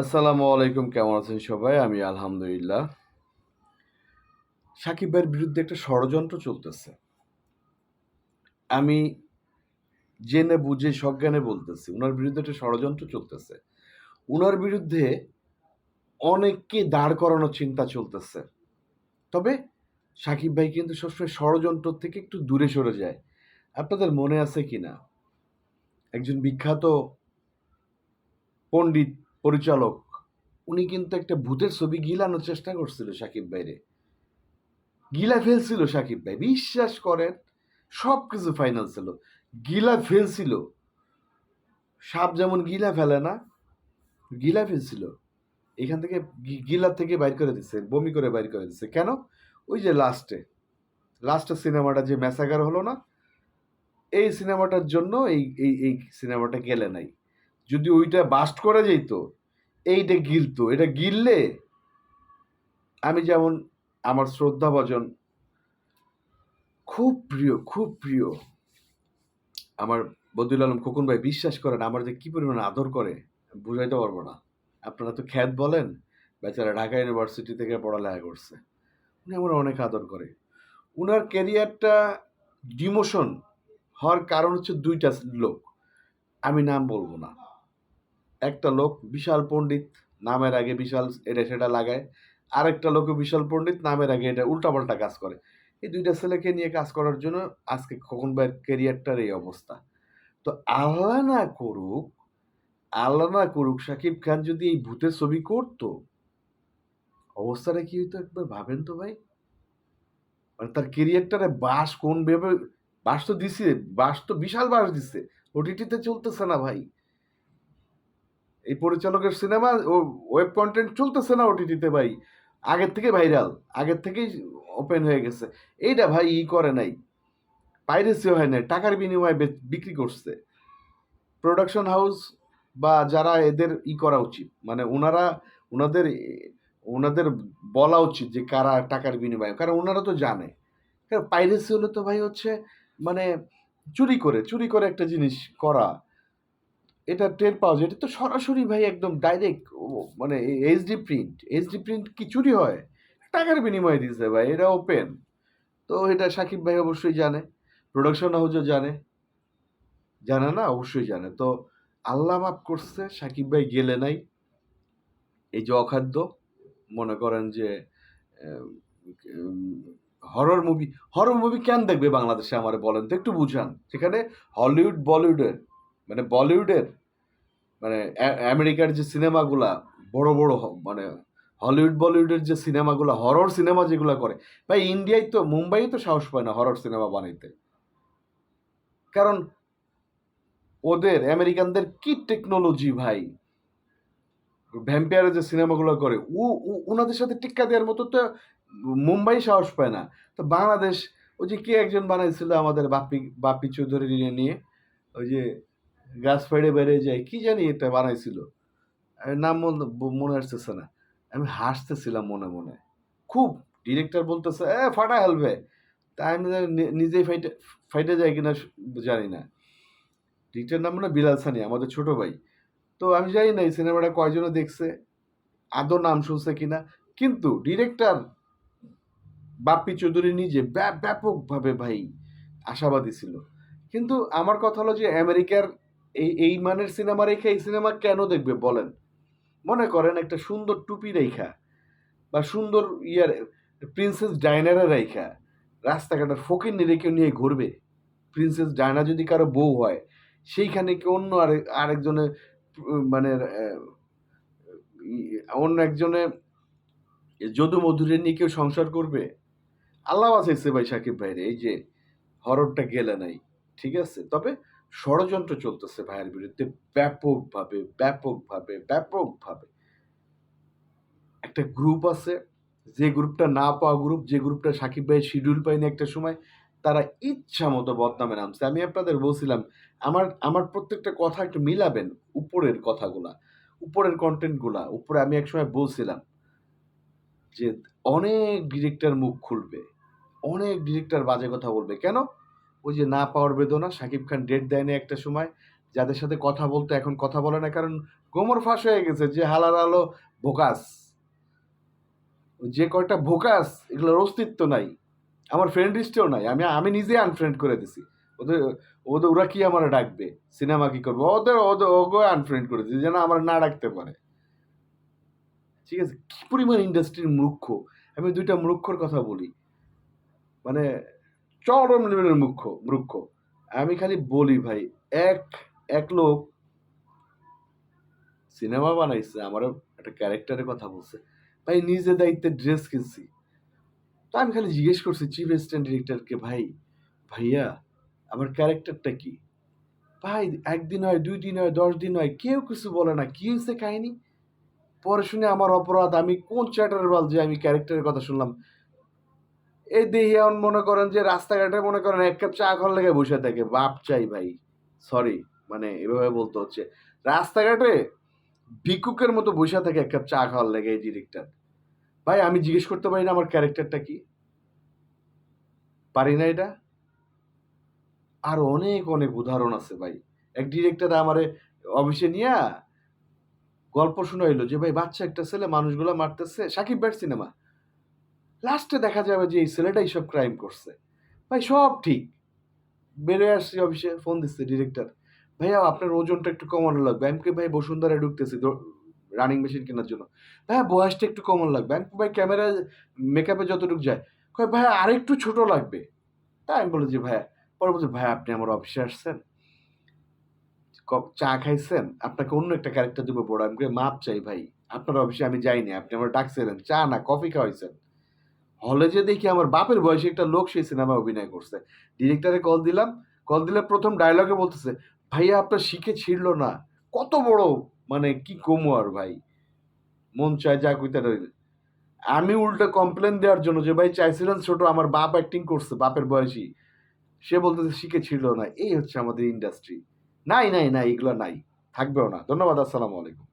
আসসালামু আলাইকুম, কেমন আছেন সবাই? আমি আলহামদুলিল্লাহ। সাকিব ভাইয়ের বিরুদ্ধে একটা ষড়যন্ত্র চলতেছে। আমি জেনে বুঝে, সজ্ঞানে বলতেছি ওনার বিরুদ্ধে একটা ষড়যন্ত্র চলতেছে। ওনার বিরুদ্ধে অনেককে দাঁড় করানোর চিন্তা চলতেছে। তবে সাকিব ভাই কিন্তু সবসময় ষড়যন্ত্র থেকে একটু দূরে সরে যায়। আপনাদের মনে আছে কি না একজন বিখ্যাত পণ্ডিত পরিচালক, উনি কিন্তু একটা ভূতের ছবি গিলানোর চেষ্টা করছিল সাকিব ভাইরে। গিলা ফেলছিল সাকিব ভাই, বিশ্বাস করেন সব কিছু ফাইনাল ছিল। গিলা ফেলছিল। সাপ যেমন গিলা ফেলে না, গিলা ফেলছিল। এখান থেকে গিলা থেকে বাইর করে দিচ্ছে বমি করে বাইর করে দিচ্ছে কেন? ওই যে লাস্টে লাস্টের সিনেমাটা যে ম্যাসাগার হলো না, এই সিনেমাটার জন্য এই এই সিনেমাটা গেলে নাই। যদি ওইটা বাস্ট করে যেত এইটা গিলতো। এটা গিললে আমি যেমন আমার শ্রদ্ধাভাজন খুব প্রিয় খুব প্রিয়। আমার বদুল আলম খোকন ভাই বিশ্বাস করেন, আমার যে কি পরিমাণে আদর করে বুঝাইতে পারব না। আপনারা তো খ্যাত বলেন, বেচারা ঢাকা ইউনিভার্সিটি থেকে পড়ালেখা করছে। উনি আমার অনেক আদর করে। উনার ক্যারিয়ারটা ডিমোশন হওয়ার কারণ হচ্ছে দুইটা লোক। আমি নাম বলব না। একটা লোক বিশাল পণ্ডিত, নামের আগে বিশাল এটা সেটা লাগায়। আরেকটা লোক বিশাল পণ্ডিত, নামের আগে এটা উল্টাপাল্টা কাজ করে। এই দুইটা ছেলেকে নিয়ে কাজ করার জন্য আজকে খোকন ভাইয়ের ক্যারিয়ারটার এই অবস্থা। তো আল্লাহ না করুক, আল্লাহ না করুক শাকিব খান যদি এই ভূতের ছবি করতো, অবস্থাটা কি হইতো একবার ভাবেন তো ভাই? মানে তার ক্যারিয়ারটারে বাস কোন ভেবে, বাস তো দিছে, বাস তো বিশাল বাস দিছে। ওটিটিতে চলতেছে না ভাই। এই পরিচালকের সিনেমা ও ওয়েব কন্টেন্ট চলতেছে না ওটিটিতে ভাই। আগের থেকে ভাইরাল আগের থেকেই ওপেন হয়ে গেছে। এইটা ভাই ই করে নাই। পাইরেসি হয় নাই, টাকার বিনিময়ে বিক্রি করছে। প্রোডাকশন হাউস বা যারা এদের ই করা উচিত। মানে ওনারা ওনাদের ওনাদের বলা উচিত যে কারা টাকার বিনিময়ে। কারণ ওনারা তো জানে। কারণ পাইরেসি হলে তো ভাই হচ্ছে মানে চুরি করে চুরি করে একটা জিনিস করা। এটা টের পাওয়া যায়। এটা তো সরাসরি ভাই একদম ডাইরেক্ট মানে এইচডি প্রিন্ট এইচডি প্রিন্ট কি চুরি হয়? টাকার বিনিময়ে দিচ্ছে ভাই, এটা ওপেন তো এটা সাকিব ভাই অবশ্যই জানে প্রোডাকশন হাউসও জানে। জানে না? অবশ্যই জানে। তো আল্লাহ মাফ করছে, সাকিব ভাই গেলে নাই। এই যে অখাদ্য, মনে করেন যে হরর মুভি হরর মুভি কেন দেখবে বাংলাদেশে আমার বলেন তো? একটু বুঝান। সেখানে হলিউড বলিউডের মানে বলিউডের মানে আমেরিকার যে সিনেমাগুলা, বড় বড় মানে হলিউড, বলিউডের যে সিনেমাগুলো, হরর সিনেমা যেগুলো করে, ভাই ইন্ডিয়ায় তো মুম্বাই তো সাহস পায় না হরর সিনেমা বানাইতে। কারণ ওদের, আমেরিকানদের কি টেকনোলজি ভাই? ভ্যাম্পায়ারের যে সিনেমাগুলো করে ও- ওনাদের সাথে টিক্কা দেওয়ার মতো তো মুম্বাই সাহস পায় না। তো বাংলাদেশ, ওই যে কে একজন বানাইছিল আমাদের বাপি বাপি চৌধুরী নিয়ে, ওই যে গাছ ফেড়ে বেড়ে যায়, কি জানি এটা বানাইছিল। নাম মনে আসতেছে না। আমি হাসতেছিলাম মনে মনে। খুব ডিরেক্টর বলতেছে, এ, ফাটা হেলবে তাই আমি নিজেই ফাইটে ফাইটে যায় কিনা জানি না। ডিরেক্টর নাম না বিলাল সানি, আমাদের ছোট ভাই। তো আমি জানি না এই সিনেমাটা কয়জনে দেখছে, আদৌ নাম শুনছে কিনা। কিন্তু ডিরেক্টর বাপ্পি চৌধুরী নিজে ব্যাপ- ব্যাপকভাবে ভাই আশাবাদী ছিল। কিন্তু আমার কথা হলো যে, আমেরিকার এই এই মানের সিনেমা রেখে এই সিনেমা কেন দেখবে বলেন? মনে করেন একটা সুন্দর টুপি রেখা বা সুন্দর ইয়ার প্রিন্সেস ডায়নারা রেখা, রাস্তাঘাটের ফকির রেখে নিয়ে ঘুরবে। প্রিন্সেস ডায়না যদি কারও বউ হয়, সেইখানে কি অন্য আরেক আরেকজনে মানে অন্য একজনে যদু মধুরে নিয়ে কেউ সংসার করবে? আল্লাহ আছে ভাই সাকিব ভাইরে, এই যে, হররটা গেলে নাই, ঠিক আছে? তবে ষড়যন্ত্র চলতেছে ভাইয়ের বিরুদ্ধে ব্যাপকভাবে ব্যাপকভাবে ব্যাপকভাবে। একটা গ্রুপ আছে, যে গ্রুপটা না পাওয়া গ্রুপ যে গ্রুপটা সাকিব ভাই শিডিউল পায়নি একটা সময়, তারা ইচ্ছা মতো বদনামে নামছে। আমি আপনাদের বলছিলাম, আমার আমার প্রত্যেকটা কথা একটু মিলাবেন উপরের কথাগুলা, উপরের কন্টেন্টগুলা উপরে আমি একসময় বলছিলাম যে অনেক ডিরেক্টর মুখ খুলবে, অনেক ডিরেক্টর বাজে কথা বলবে। কেন? ওই যে না পাওয়ার বেদনা শাকিব খান ডেট দেয়নি একটা সময়। যাদের সাথে কথা বলতো, এখন কথা বলে না, কারণ গোমর ফাঁস হয়ে গেছে, যে হালার আলো ভোকাস। যে কয়টা ভোকাস, এগুলোর অস্তিত্ব নাই। আমার ফ্রেন্ড লিস্টেও নাই, আমি আমি নিজে আনফ্রেন্ড করে দিছি। ওদের ওদের, ওরা কি আমার ডাকবে? সিনেমা কি করবে? ওদের ওদের ওগো আনফ্রেন্ড করে দিছি, যেন আমার না ডাকতে পারে। ঠিক আছে? কি পরিমাণ ইন্ডাস্ট্রির মূর্খ? আমি দুইটা মূর্খর কথা বলি। মানে চরম লেভেলের মুখ্য মূর্খ। আমি খালি বলি ভাই, এক এক লোক সিনেমা বানাইছে, আমারও একটা ক্যারেক্টারের কথা বলছে। ভাই, নিজে দায়িত্বে ড্রেস কিনছি। তো আমি খালি জিজ্ঞেস করছি চিফ অ্যাসিস্ট্যান্ট ডিরেক্টরকে, ভাই, ভাইয়া, আমার ক্যারেক্টারটা কি? ভাই, একদিন হয়, দুই দিন হয়, দশ দিন হয়, কেউ কিছু বলে না, কি হয়েছে কাহিনী? পরে শুনে আমার অপরাধ, আমি কোন চ্যাটার বল যে আমি ক্যারেক্টারের কথা শুনলাম এই এখন মনে করেন যে রাস্তাঘাটে মনে করেন এক কাপ চা খাওয়ার লেগে বসে থাকে। বাপ চাই ভাই সরি মানে এভাবে বলতে হচ্ছে। রাস্তাঘাটে ভিক্ষুকের মতো বসে থাকে এক কাপ চা খাওয়ার লেগে এই ডিরেক্টর ভাই, আমি জিজ্ঞেস করতে পারি না আমার ক্যারেক্টারটা কি? পারি না এটা? আর অনেক অনেক উদাহরণ আছে ভাই। এক ডিরেক্টর আমারে অফিসে নিয়ে গল্প শোনাইলো যে, ভাই, বাচ্চা একটা ছেলে মানুষগুলো মারতেছে। Shakib bat cinema. লাস্টে দেখা যাবে যে এই ছেলেটা এইসব ক্রাইম করছে। ভাই, সব ঠিক। বেরোয় আসছি অফিসে ফোন দিচ্ছে ডিরেক্টর ভাইয়া, আপনার ওজনটা একটু কমানো লাগবে। আমি ভাই বসুন্ধরায় ঢুকতেছি রানিং মেশিন কেনার জন্য। ভাইয়া বয়সটা একটু কমানো লাগবে। আমি ভাই ক্যামেরা মেকআপে যতটুকু যায়। কয়, ভাইয়া, আরেকটু ছোট লাগবে। তাই আমি বলি যে, ভাইয়া, পরে বলছি, ভাইয়া, আপনি আমার অফিসে আসছেন। চা খাইছেন? আপনাকে অন্য একটা ক্যারেক্টার দেবো বড়। আমি মাপ চাই ভাই। আপনার অফিসে আমি যাইনি। আপনি আমার ডাকছিলেন। চা না কফি খাওয়াইছেন। হলে যে দেখি আমার বাপের বয়সে একটা লোক সেই সিনেমা অভিনয় করছে। ডিরেক্টরে কল দিলাম কল দিলে প্রথম ডায়লগে বলতেছে, ভাইয়া, আপনার শিখে ছিড়লো না। কত বড় মানে কি কমু আর ভাই? মন চায় যা কইতে রইল আমি উল্টো কমপ্লেন দেওয়ার জন্য যে, ভাই, চাইছিলেন ছোট, আমার বাপ অ্যাক্টিং করছে, বাপের বয়সী। সে বলতেছে, শিখে ছিল না। এই হচ্ছে আমাদের ইন্ডাস্ট্রি নাই নাই নাই, এগুলো নাই। থাকবেও না। ধন্যবাদ, আসসালামু আলাইকুম।